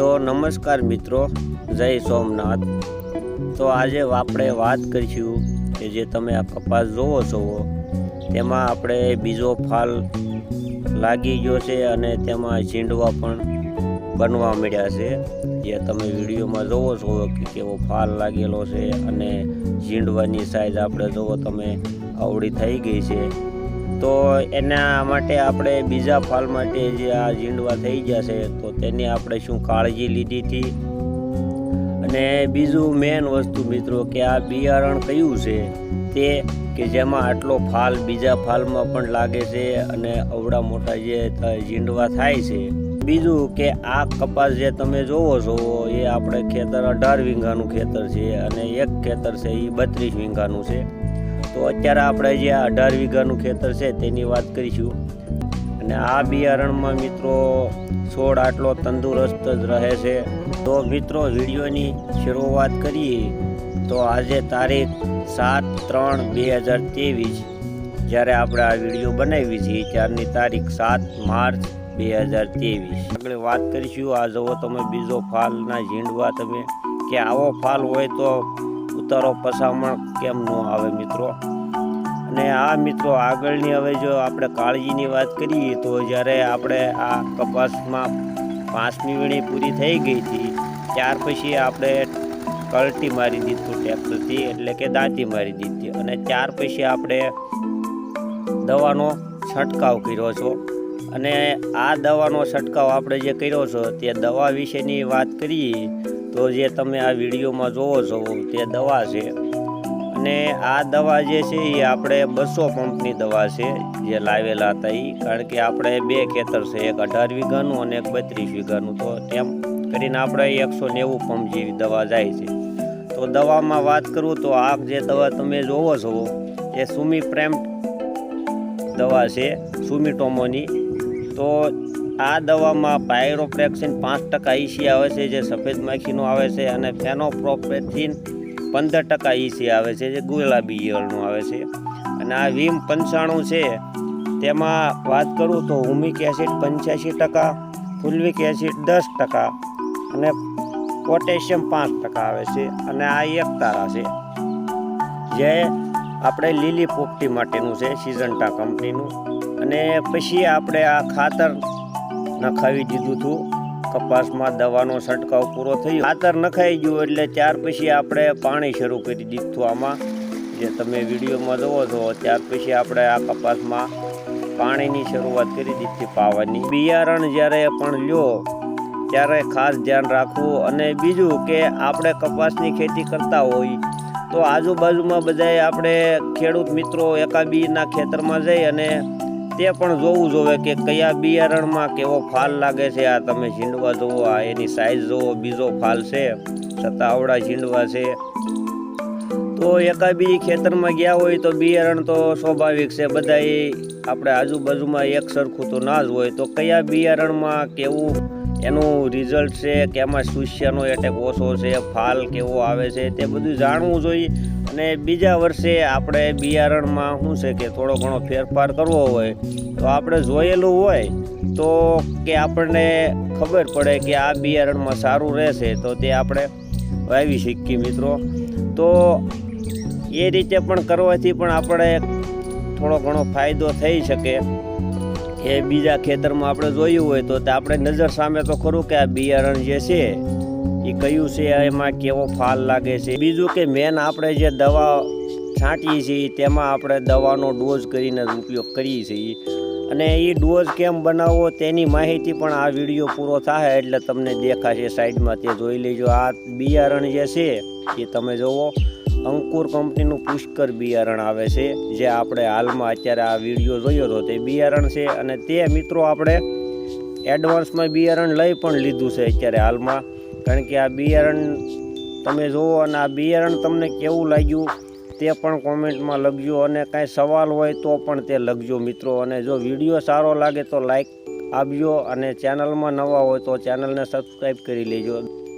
તો નમસ્કાર મિત્રો, જય સોમનાથ. તો આજે આપણે વાત કરીશું કે જે તમે આ કપાસ જોવો છો, તેમાં આપણે બીજો ફાલ લાગી ગયો છે અને તેમાં ઝીંડવા પણ બનવા મળ્યા છે. જે તમે વિડીયોમાં જોવો છો કે કેવો ફાલ લાગેલો છે અને ઝીંડવાની સાઈઝ આપણે જોવો તમે આવડી થઈ ગઈ છે. તો એના માટે આપણે બીજા ફાલ માટે જે આ ઝીંડવા થઈ જશે તો તેની આપણે શું કાળજી લીધી હતી? અને બીજું મેન વસ્તુ મિત્રો કે આ બિયારણ કયું છે, તે કે જેમાં આટલો ફાલ બીજા ફાલમાં પણ લાગે છે અને અવડા મોટા જે ઝીંડવા થાય છે. બીજું કે આ કપાસ જે તમે જોવો છો, એ આપણે ખેતર અઢાર વીંઘાનું ખેતર છે અને એક ખેતર છે એ બત્રીસ વીંઘાનું છે. તો અત્યારે આપણે જે અઢાર વીઘાનું ખેતર છે તેની વાત કરીશું. અને આ બિયારણમાં મિત્રો છોડ આટલો તંદુરસ્ત જ રહે છે. તો મિત્રો વિડીયોની શરૂઆત કરીએ તો આજે તારીખ સાત ત્રણ બે હજાર ત્રેવીસ. જ્યારે આપણે આ વીડિયો બનાવી છીએ ત્યારની તારીખ સાત માર્ચ બે હજાર ત્રેવીસ. આગળ વાત કરીશું, આ જુઓ તમે બીજો ફાલના ઝીંડવા તમે. કે આવો ફાલ હોય તો ઉતારો પસામણ કેમ ન આવે મિત્રો? અને આ મિત્રો આગળની હવે જો આપણે કાળજીની વાત કરીએ તો જ્યારે આપણે આ કપાસમાં પાંચમી વીણી પૂરી થઈ ગઈ હતી, ત્યાર પછી આપણે કલટી મારી દીધું ટ્રેક્ટરથી એટલે કે દાંતી મારી દીધી. અને ત્યાર પછી આપણે દવાનો છંટકાવ કર્યો છો. અને આ દવાનો છંટકાવ આપણે જે કર્યો છો તે દવા વિશેની વાત કરીએ તો જે તમે આ વિડીયોમાં જોવો છો તે દવા છે. અને આ દવા જે છે એ આપણે બસો પંપની દવા છે જે લાવેલા હતા એ કારણ કે આપણે બે ખેતર છે, એક અઢાર વીઘાનું અને એક બત્રીસ વીઘાનું. તો તેમ કરીને આપણે એકસો નેવું પંપ જેવી દવા જાય છે. તો દવામાં વાત કરું તો આ જે દવા તમે જોવો છો, એ સુમી પ્રેમ દવા છે, સુમીટોમોની. તો આ દવામાં પાયરોપ્રેક્સિન પાંચ ટકા ઈસી આવે છે, જે સફેદ માખીનું આવે છે, અને ફેનોપ્રોપેથિન પંદર ટકા ઈસી આવે છે, જે ગુલાબી ઈયળનું આવે છે. અને આ વીમ પંચાણું છે, તેમાં વાત કરું તો હુમિક એસિડ પંચ્યાસી ટકા, ફુલ્વિક એસિડ દસ ટકા, અને પોટેશિયમ પાંચ ટકા આવે છે, અને આ એક તારા છે. જે આપણે લીલી પોપટી માટેનું છે, સિઝન્ટા કંપનીનું. અને પછી આપણે આ ખાતર નખાવી દીધું હતું કપાસમાં દવાનો છંટકાવ પૂરો થયો. ખાતર નખાઈ ગયું એટલે ત્યાર પછી આપણે પાણી શરૂ કરી દીધું આમાં. જે તમે વિડીયોમાં જોવો છો, ત્યાર પછી આપણે આ કપાસમાં પાણીની શરૂઆત કરી દીધી પાવાની. બિયારણ જ્યારે પણ લ્યો, ત્યારે ખાસ ધ્યાન રાખવું. અને બીજું કે આપણે કપાસની ખેતી કરતા હોય, તો આજુબાજુમાં બધાએ આપણે ખેડૂત મિત્રો એકાબીના ખેતરમાં જઈ અને તે પણ જોવું જોવે કે કયા બિયારણમાં કેવો ફાલ લાગે છે. આ તમે ઝીંડવા જુઓ, આ એની સાઈઝ જુઓ, બીજો ફાલ છે. છતાં આવડા ઝીંડવા છે. તો એકાબી ખેતરમાં ગયા હોય તો બિયારણ તો સ્વાભાવિક છે. બધાએ આપણે આજુબાજુમાં એક સરખું તો ના જ હોય. તો કયા બિયારણમાં કેવું એનું રિઝલ્ટ છે કે એમાં શુષ્યનો એટેક ઓછો છે, ફાલ કેવો આવે છે, તે બધું જાણવું જોઈએ. અને બીજા વર્ષે આપણે બિયારણમાં શું છે કે થોડો ઘણો ફેરફાર કરવો હોય, તો આપણે જોયેલું હોય, તો કે આપણને ખબર પડે કે આ બિયારણમાં સારું રહેશે, તો તે આપણે વાવી શકીએ મિત્રો. તો એ રીતે પણ કરવાથી પણ આપણે થોડો ઘણો ફાયદો થઈ શકે. એ બીજા ખેતરમાં આપણે જોયું હોય તો આપણે નજર સામે તો ખરું કે આ બિયારણ જે છે એ કયું છે, એમાં કેવો ફાલ લાગે છે. બીજું કે મેન આપણે જે દવા છાંટીએ છીએ, તેમાં આપણે દવાનો ડોઝ કરીને જ ઉપયોગ કરીએ છીએ. અને એ ડોઝ કેમ બનાવવો તેની માહિતી પણ આ વીડિયો પૂરો થાય એટલે તમને દેખાશે સાઈડમાં તે જોઈ લેજો. આ બિયારણ જે છે, એ તમે જોવો. અંકુર કંપનીનું પુષ્કર બિયારણ આવે છે, જે આપણે હાલમાં અત્યારે આ વીડિયો જોયો હતો. તે બિયારણ છે અને તે મિત્રો આપણે એડવાન્સમાં બિયારણ લઈ પણ લીધું છે અત્યારે હાલમાં. કારણ કે આ બિયારણ તમે જુઓ અને આ બિયારણ તમને કેવું લાગ્યું તે પણ કોમેન્ટમાં લખજો અને કાંઈ સવાલ હોય તો પણ તે લખજો મિત્રો. અને જો વીડિયો સારો લાગે તો લાઈક આપજો અને ચેનલમાં નવા હોય તો ચેનલને સબસ્ક્રાઈબ કરી લેજો.